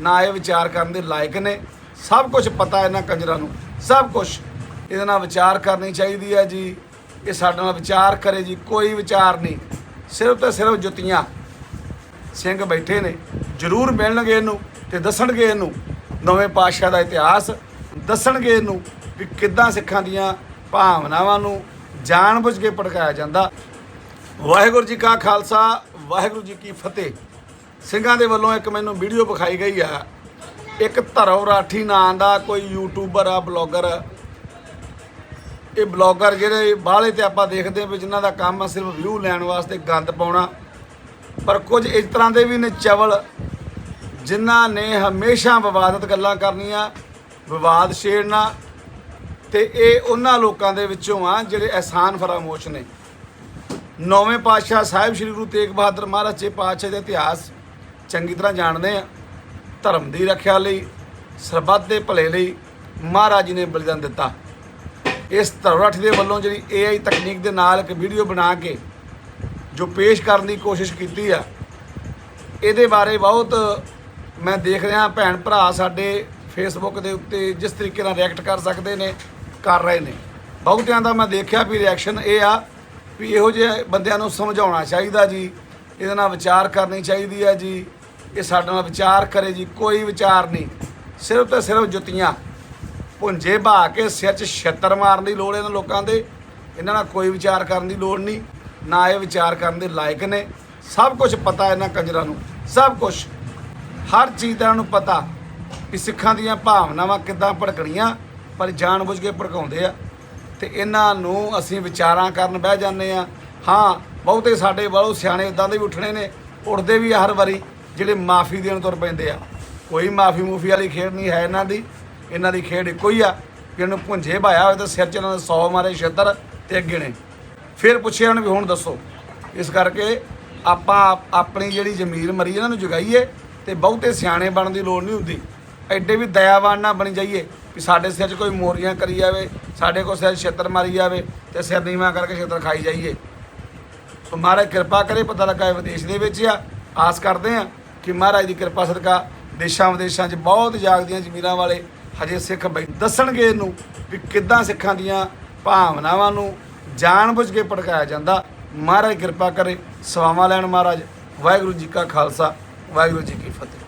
ਨਾ ਇਹ ਵਿਚਾਰ ਕਰਨ ਦੇ ਲਾਇਕ ਨੇ। ਸਭ ਕੁਝ ਪਤਾ ਇਹਨਾਂ ਕੰਜਰਾਂ ਨੂੰ। ਸਭ ਕੁਝ ਇਹਦੇ ਨਾਲ ਵਿਚਾਰ ਕਰਨੀ ਚਾਹੀਦੀ ਹੈ ਜੀ। ਇਹ ਸਾਡੇ ਨਾਲ ਵਿਚਾਰ ਕਰੇ ਜੀ, ਕੋਈ ਵਿਚਾਰ ਨਹੀਂ। ਸਿਰਫ ਤੇ ਸਿਰਫ ਜੁੱਤੀਆਂ। ਸਿੰਘ ਬੈਠੇ ਨੇ। ਜ਼ਰੂਰ ਮਿਲਣਗੇ ਇਹਨੂੰ ਤੇ ਦੱਸਣਗੇ ਇਹਨੂੰ। ਨਵੇਂ ਪਾਤਸ਼ਾਹ ਦਾ ਇਤਿਹਾਸ ਦੱਸਣਗੇ ਇਹਨੂੰ ਕਿ ਕਿੱਦਾਂ ਸਿੱਖਾਂ ਦੀਆਂ ਭਾਵਨਾਵਾਂ ਨੂੰ ਜਾਣਬੁੱਝ ਕੇ ਭੜਕਾਇਆ ਜਾਂਦਾ। ਵਾਹਿਗੁਰੂ ਜੀ ਕਾ ਖਾਲਸਾ, ਵਾਹਿਗੁਰੂ ਜੀ ਕੀ ਫਤਿਹ। ਸਿੰਘਾਂ ਦੇ ਵੱਲੋਂ ਇੱਕ ਮੈਨੂੰ ਵੀਡੀਓ ਵਿਖਾਈ ਗਈ ਆ। ਇੱਕ ਧਰਮ ਰਾਠੀ ਨਾਂ ਦਾ ਕੋਈ ਯੂਟਿਊਬਰ ਆ ਬਲੌਗਰ ਇਹ ਬਲੌਗਰ ਜਿਹੜੇ ਬਾਹਲੇ ਤੇ ਆਪਾਂ ਦੇਖਦੇ ਹਾਂ ਵੀ ਜਿਨ੍ਹਾਂ ਦਾ ਕੰਮ ਆ ਸਿਰਫ ਵਿਊ ਲੈਣ ਵਾਸਤੇ ਗੰਦ ਪਾਉਣਾ। ਪਰ ਕੁਝ ਇਸ ਤਰ੍ਹਾਂ ਦੇ ਵੀ ਨੇ ਚਵਲ, ਜਿਨ੍ਹਾਂ ਨੇ ਹਮੇਸ਼ਾ ਵਿਵਾਦਤ ਗੱਲਾਂ ਕਰਨੀਆਂ, ਵਿਵਾਦ ਛੇੜਨਾ। ਤੇ ਇਹ ਉਹਨਾਂ ਲੋਕਾਂ ਦੇ ਵਿੱਚੋਂ ਆ ਜਿਹੜੇ ਅਹਿਸਾਨ ਫਰਾਮੋਸ਼ ਨੇ। ਨੌਵੇਂ ਪਾਤਸ਼ਾਹ ਸਾਹਿਬ ਸ੍ਰੀ ਗੁਰੂ ਤੇਗ ਬਹਾਦਰ ਮਹਾਰਾਜ ਜੀ ਪਾਤਸ਼ਾਹ ਦੇ ਇਤਿਹਾਸ ਚੰਗੀ ਤਰ੍ਹਾਂ ਜਾਣਦੇ ਆ, ਧਰਮ ਦੀ ਰੱਖਿਆ ਲਈ, ਸਰਬੱਤ ਦੇ ਭਲੇ ਲਈ ਮਹਾਰਾਜ ਜੀ ਨੇ ਬਲੀਦਾਨ ਦਿੱਤਾ। ਇਸ ਧਰਮਰਾਠੀ ਦੇ ਵੱਲੋਂ ਜਿਹੜੀ AI ਤਕਨੀਕ ਦੇ ਨਾਲ ਇੱਕ ਵੀਡੀਓ ਬਣਾ ਕੇ ਜੋ ਪੇਸ਼ ਕਰਨ ਦੀ ਕੋਸ਼ਿਸ਼ ਕੀਤੀ ਆ, ਇਹਦੇ ਬਾਰੇ ਬਹੁਤ ਮੈਂ ਦੇਖ ਰਿਹਾ ਭੈਣ ਭਰਾ ਸਾਡੇ ਫੇਸਬੁੱਕ ਦੇ ਉੱਤੇ ਜਿਸ ਤਰੀਕੇ ਨਾਲ ਰਿਐਕਟ ਕਰ ਸਕਦੇ ਨੇ, ਕਰ ਰਹੇ ਨੇ। ਬਹੁਤਿਆਂ ਦਾ ਮੈਂ ਦੇਖਿਆ ਵੀ ਰਿਐਕਸ਼ਨ ਇਹ ਆ ਵੀ ਇਹੋ ਜਿਹੇ ਬੰਦਿਆਂ ਨੂੰ ਸਮਝਾਉਣਾ ਚਾਹੀਦਾ ਜੀ, ਇਹਦੇ ਨਾਲ ਵਿਚਾਰ ਕਰਨੀ ਚਾਹੀਦੀ ਆ ਜੀ। ਇਹ ਸਾਡੇ ਨਾਲ ਵਿਚਾਰ ਕਰੇ ਜੀ, ਕੋਈ ਵਿਚਾਰ ਨਹੀਂ। ਸਿਰਫ ਤੇ ਸਿਰਫ ਜੁੱਤੀਆਂ। ਪੁੰਜੇ ਬਹਾ ਕੇ ਸਿਰ 'ਚ ਛੱਤਰ ਮਾਰਨ ਦੀ ਲੋੜ ਇਹਨਾਂ ਲੋਕਾਂ ਦੇ। ਇਹਨਾਂ ਨਾਲ ਕੋਈ ਵਿਚਾਰ ਕਰਨ ਦੀ ਲੋੜ ਨਹੀਂ, ਨਾ ਇਹ ਵਿਚਾਰ ਕਰਨ ਦੇ ਲਾਇਕ ਨੇ। ਸਭ ਕੁਝ ਪਤਾ ਇਹਨਾਂ ਕੰਜਰਾਂ ਨੂੰ, ਸਭ ਕੁਝ ਹਰ ਚੀਜ਼ ਦਾ ਇਹਨਾਂ ਨੂੰ ਪਤਾ ਕਿ ਸਿੱਖਾਂ ਦੀਆਂ ਭਾਵਨਾਵਾਂ ਕਿੱਦਾਂ ਭੜਕਣੀਆਂ, ਪਰ ਜਾਣਬੁੱਝ ਕੇ ਭੜਕਾਉਂਦੇ ਆ। ਤੇ ਇਹਨਾਂ ਨੂੰ ਅਸੀਂ ਵਿਚਾਰਾਂ ਕਰਨ ਬਹਿ ਜਾਂਦੇ ਆ ਹਾਂ, ਬਹੁਤੇ ਸਾਡੇ ਵੱਲੋਂ ਸਿਆਣੇ ਇਦਾਂ ਦੇ ਵੀ ਉੱਠਣੇ ਨੇ, ਉੱਠਦੇ ਵੀ ਆ ਹਰ ਵਾਰੀ। ਜਿਹੜੇ ਮਾਫੀ ਦੇਣ ਤੁਰ ਪੈਂਦੇ ਆ। ਕੋਈ ਮਾਫੀ ਮੂਫੀ ਵਾਲੀ ਖੇਡ ਨਹੀਂ ਹੈ ਇਹਨਾਂ ਦੀ। ਇਹਨਾਂ ਦੀ ਖੇਡ ਇੱਕੋ ਹੀ ਆ ਕਿ ਇਹਨੂੰ ਭੁੰਜੇ ਭਾਇਆ ਹੋਵੇ ਤਾਂ ਸਿਰ 'ਚ ਇਹਨਾਂ ਦੇ 100 ਮਾਰੇ ਛੇਤਰ ਤੇ ਅੱਗੇ ਨੇ। ਫਿਰ ਪੁੱਛਿਆ ਉਹਨੇ ਵੀ ਹੁਣ ਦੱਸੋ। ਇਸ ਕਰਕੇ ਆਪਾਂ ਆਪ- ਆਪਣੀ ਜਿਹੜੀ ਜ਼ਮੀਰ ਮਰੀ ਇਹਨਾਂ ਨੂੰ ਜਗਾਈਏ ਤੇ ਬਹੁਤੇ ਸਿਆਣੇ ਬਣਨ ਦੀ ਲੋੜ ਨਹੀਂ ਹੁੰਦੀ। ਐਡੇ ਵੀ ਦਇਆਵਾਨ ਨਾ ਬਣ ਜਾਈਏ ਵੀ ਸਾਡੇ ਸਿਰ 'ਚ ਕੋਈ ਮੋਰੀਆਂ ਕਰੀ ਜਾਵੇ, ਸਾਡੇ ਕੋਲ ਸਿਰ 'ਚ ਛੱਤਰ ਮਾਰੀ ਜਾਵੇ ਤੇ ਸਿਰ ਨੀਵਾਂ ਕਰਕੇ ਛੱਤਰ ਖਾਈ ਜਾਈਏ। ਸੋ ਮਹਾਰਾਜ ਕਿਰਪਾ ਕਰੇ ਪਤਾ ਲੱਗਾ ਵਿਦੇਸ਼ ਦੇ ਵਿੱਚ ਆ। ਆਸ ਕਰਦੇ ਆ ਕਿ ਮਹਾਰਾਜ ਦੀ ਕਿਰਪਾ ਸਦਕਾ ਦੇਸ਼ਾਂ ਵਿਦੇਸ਼ਾਂ 'ਚ ਬਹੁਤ ਜਾਗਦੀਆਂ ਜ਼ਮੀਰਾਂ ਵਾਲੇ ਹਜੇ ਸਿੱਖ ਬੈ, ਦੱਸਣਗੇ ਇਹਨੂੰ ਵੀ ਕਿੱਦਾਂ ਸਿੱਖਾਂ ਦੀਆਂ ਭਾਵਨਾਵਾਂ ਨੂੰ ਜਾਣਬੁੱਝ ਕੇ ਭੜਕਾਇਆ ਜਾਂਦਾ। ਮਹਾਰਾਜ ਕਿਰਪਾ ਕਰੇ, ਸਵਾਵਾਂ ਲੈਣ ਮਹਾਰਾਜ। ਵਾਹਿਗੁਰੂ ਜੀ ਕਾ ਖਾਲਸਾ, ਵਾਹਿਗੁਰੂ ਜੀ ਕੀ ਫਤਿਹ।